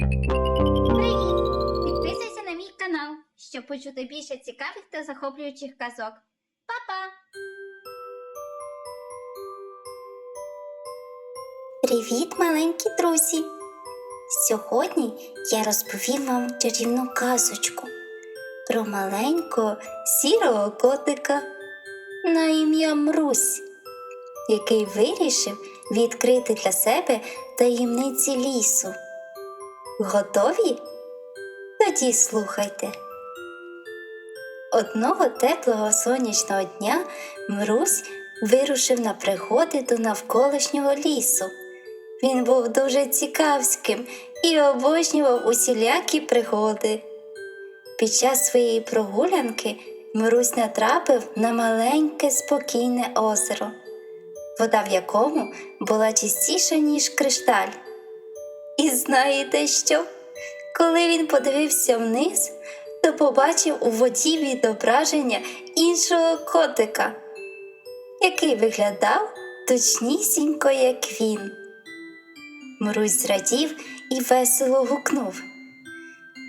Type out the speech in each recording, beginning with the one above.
Привіт! Підписуйся на мій канал, щоб почути більше цікавих та захоплюючих казок. Па-па! Привіт, маленькі друзі! Сьогодні я розповім вам чарівну казочку про маленького сірого котика на ім'я Мрусь, який вирішив відкрити для себе таємниці лісу. Готові? Тоді слухайте. Одного теплого сонячного дня Мрусь вирушив на пригоди до навколишнього лісу. Він був дуже цікавським і обожнював усілякі пригоди. Під час своєї прогулянки Мрусь натрапив на маленьке спокійне озеро, вода в якому була чистіша, ніж кришталь. І знаєте що? Коли він подивився вниз, то побачив у воді відображення іншого котика, який виглядав точнісінько, як він. Мрусь зрадів і весело гукнув.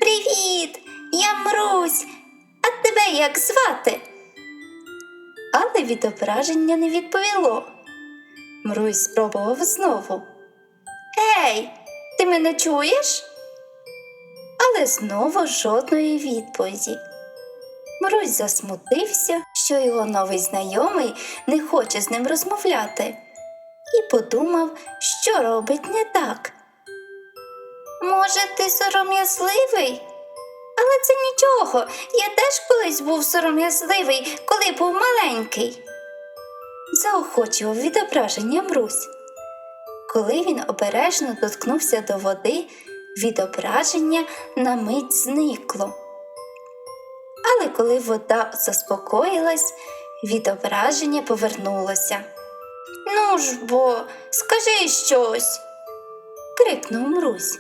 Привіт! Я Мрусь! А тебе як звати? Але відображення не відповіло. Мрусь спробував знову. Ей, ти мене чуєш? Але знову жодної відповіді. Мрусь засмутився, що його новий знайомий не хоче з ним розмовляти, і подумав, що робить не так. Може, ти сором'язливий? Але це нічого. Я теж колись був сором'язливий, коли був маленький. Заохочував відображення Мрусь. Коли він обережно доткнувся до води, відображення на мить зникло. Але коли вода заспокоїлась, відображення повернулося. Ну ж бо, скажи щось. крикнув Мрусь,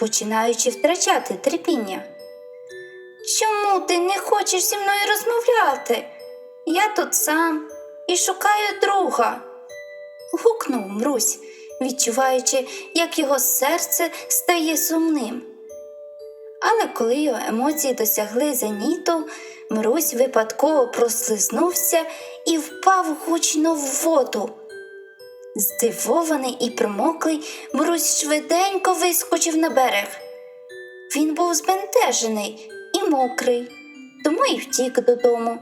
починаючи втрачати терпіння. Чому ти не хочеш зі мною розмовляти? Я тут сам і шукаю друга. гукнув Мрусь, відчуваючи, як його серце стає сумним. Але коли його емоції досягли зеніту, Мрусь випадково прослизнувся і впав гучно в воду. Здивований і промоклий, Мрусь швиденько вискочив на берег. Він був збентежений і мокрий, тому й втік додому.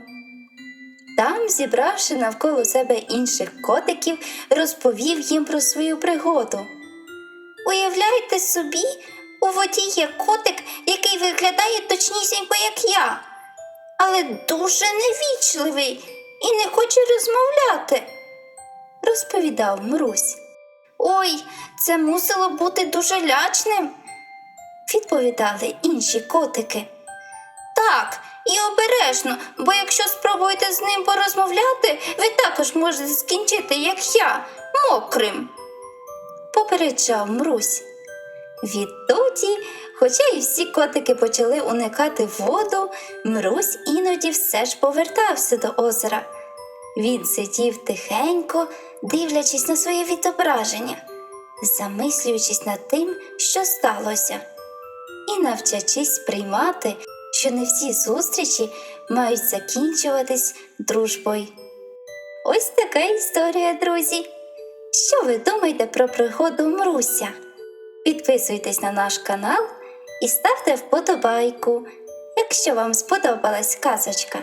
Там, зібравши навколо себе інших котиків, розповів їм про свою пригоду. Уявляйте собі, у воді є котик, який виглядає точнісінько, як я, але дуже невічливий і не хоче розмовляти, розповідав Мрусь. Ой, це мусило бути дуже лячним, відповідали інші котики. Так, і обережно, бо якщо спробуєте з ним порозмовляти, ви також можете скінчити, як я, мокрим, попереджав Мрусь. Відтоді, хоча й всі котики почали уникати воду, Мрусь іноді все ж повертався до озера. Він сидів тихенько, дивлячись на своє відображення, замислюючись над тим, що сталося, і навчачись приймати, що не всі зустрічі мають закінчуватись дружбою. Ось така історія, друзі. Що ви думаєте про пригоду Мруся? Підписуйтесь на наш канал і ставте вподобайку, якщо вам сподобалась казочка.